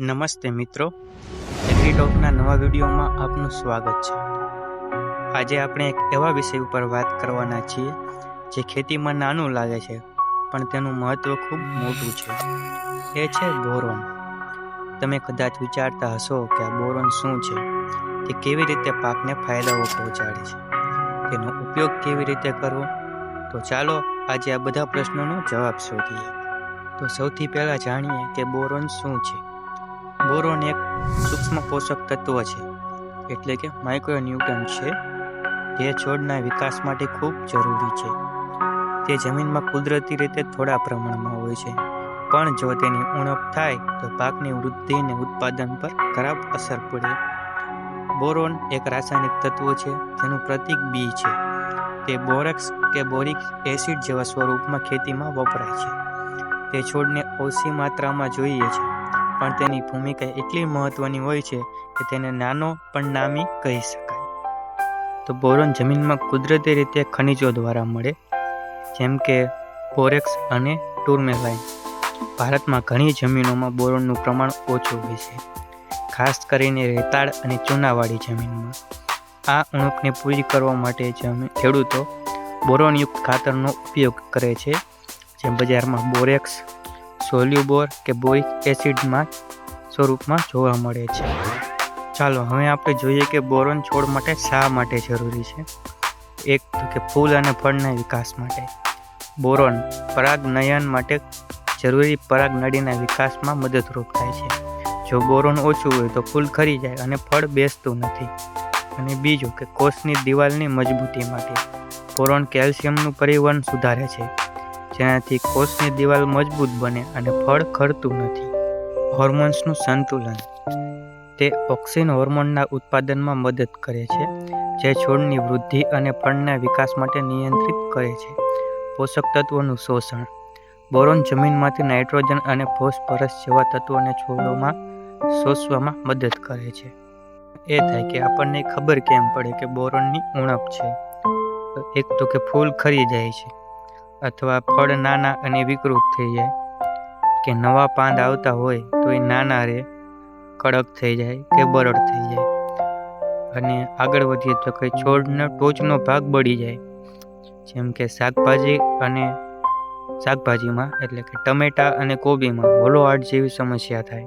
નમસ્તે મિત્રો. એગ્રીટોકના નવા વિડીયોમાં આપનું સ્વાગત છે. આજે આપણે એક એવા વિષય ઉપર વાત કરવાના છીએ, જે ખેતીમાં નાનું લાગે છે, પણ તેનું મહત્ત્વ ખૂબ મોટું છે. એ છે બોરોન. તમે કદાચ વિચારતા હશો કે આ બોરોન શું છે? તે કેવી રીતે પાકને ફાયદાઓ પહોંચાડે છે? તેનો ઉપયોગ કેવી રીતે કરવો? તો ચાલો આજે આ બધા પ્રશ્નોનો જવાબ શોધીએ. તો સૌથી પહેલાં જાણીએ કે બોરોન શું છે. બોરોન એક સૂક્ષ્મ પોષક તત્વ છે, એટલે કે માઇક્રોન્યુટ્રન્ટ છે. જે છોડના વિકાસ માટે ખૂબ જરૂરી છે. તે જમીનમાં કુદરતી રીતે થોડા પ્રમાણમાં હોય છે. પણ જો તેની ઉણપ થાય, તો પાકની વૃદ્ધિ અને ઉત્પાદન પર ખરાબ અસર પડે. બોરોન એક રાસાયણિક તત્વ છે, જેનું પ્રતીક બી છે. તે બોરેક્સ કે બોરિક એસિડ જેવા સ્વરૂપમાં ખેતીમાં વપરાય છે. તે છોડને ઓછી માત્રામાં જોઈએ છે. પણ તેની ભૂમિકા એટલી મહત્વની હોય છે કે તેને નાનો પણ નામી કહી શકાય. તો બોરોન જમીનમાં કુદરતી રીતે ખનિજો દ્વારા મળે, જેમ કે બોરેક્સ અને ટુરમેલાઇન. ભારતમાં ઘણી જમીનોમાં બોરોનનું પ્રમાણ ઓછું હોય છે, ખાસ કરીને રેતાળ અને ચૂનાવાળી જમીનમાં. આ ઉણપને પૂરી કરવા માટે ખેડૂતો બોરોનયુક્ત ખાતરનો ઉપયોગ કરે છે જેમ બજારમાં બોરેક્સ સોલ્યુબોર કે બોઇક એસિડમાં સ્વરૂપમાં જોવા મળે છે. ચાલો, હવે આપણે જોઈએ કે બોરોન છોડ માટે શા માટે જરૂરી છે? એક તો કે ફૂલ અને ફળના વિકાસ માટે. બોરોન પરાગનયન માટે જરૂરી પરાગનળીના વિકાસમાં મદદરૂપ થાય છે. જો બોરોન ઓછું હોય તો ફૂલ ખરી જાય અને ફળ બેસતું નથી. અને બીજું કે કોષની દિવાલની મજબૂતી માટે. બોરોન કેલ્શિયમનું પરિવહન સુધારે છે. જેનાથી કોષની દિવાલ મજબૂત બને અને ફળ ખરતું નથી. હોર્મોન્સનું સંતુલન. તે ઓક્સિન હોર્મોનના ઉત્પાદનમાં મદદ કરે છે, જે છોડની વૃદ્ધિ અને ફળના વિકાસ માટે નિયંત્રિત કરે છે. પોષક તત્વોનું શોષણ. બોરોન જમીનમાંથી નાઇટ્રોજન અને ફોસ્ફરસ જેવા તત્વોને છોડોમાં શોષવામાં મદદ કરે છે. એ થાય કે આપણને ખબર કેમ પડે કે બોરોનની ઉણપ છે. એક તો કે ફૂલ ખરી જાય છે. અથવા ફળ નાના અને વિકૃત થઈ જાય. કે નવા પાંદ આવતા હોય તો એ નાના રહે, કડક થઈ જાય કે બરડ થઈ જાય. અને આગળ વધીએ તો કે છોડનો, ટોચનો ભાગ બળી જાય. જેમ કે શાકભાજી અને શાકભાજીમાં, એટલે કે ટમેટા અને કોબીમાં હોલો આર્ટ જેવી સમસ્યા થાય.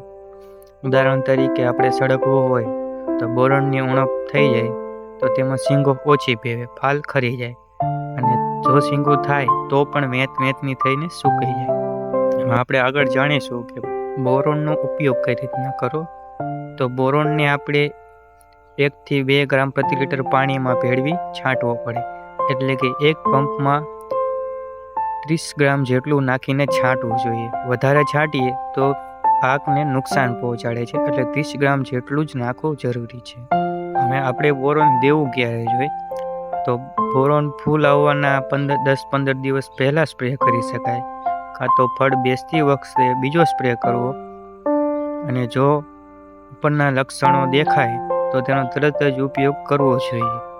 ઉદાહરણ તરીકે આપણે સળગવું હોય, તો બોરણની ઉણપ થઈ જાય, તો તેમાં સિંગો ઓછી પીવે ફાલ ખરી જાય. જો થાય, તો પણ વેત વેતની થઈને સુકાઈ જાય. આપણે આગળ જાણીશું કે બોરોનનો ઉપયોગ કઈ રીતના કરો. તો બોરોનને આપણે એકથી બે ગ્રામ પ્રતિ લીટર પાણીમાં ભેળવી છાંટવો પડે. એટલે કે એક પંપમાં ત્રીસ ગ્રામ જેટલું નાખીને છાંટવું જોઈએ. વધારે છાંટીએ તો પાકને નુકસાન પહોંચાડે છે. એટલે ત્રીસ ગ્રામ જેટલું જ નાખવું જરૂરી છે. હવે આપણે બોરોન દેવું ક્યારે જોઈએ? તો બોરોન ફૂલ આવવાના પંદર, દસ, પંદર દિવસ પહેલાં સ્પ્રે કરી શકાય. કાં તો ફળ બેસતી વખતે બીજો સ્પ્રે કરવો. અને જો ઉપરના લક્ષણો દેખાય, તો તેનો તરત જ ઉપયોગ કરવો જોઈએ.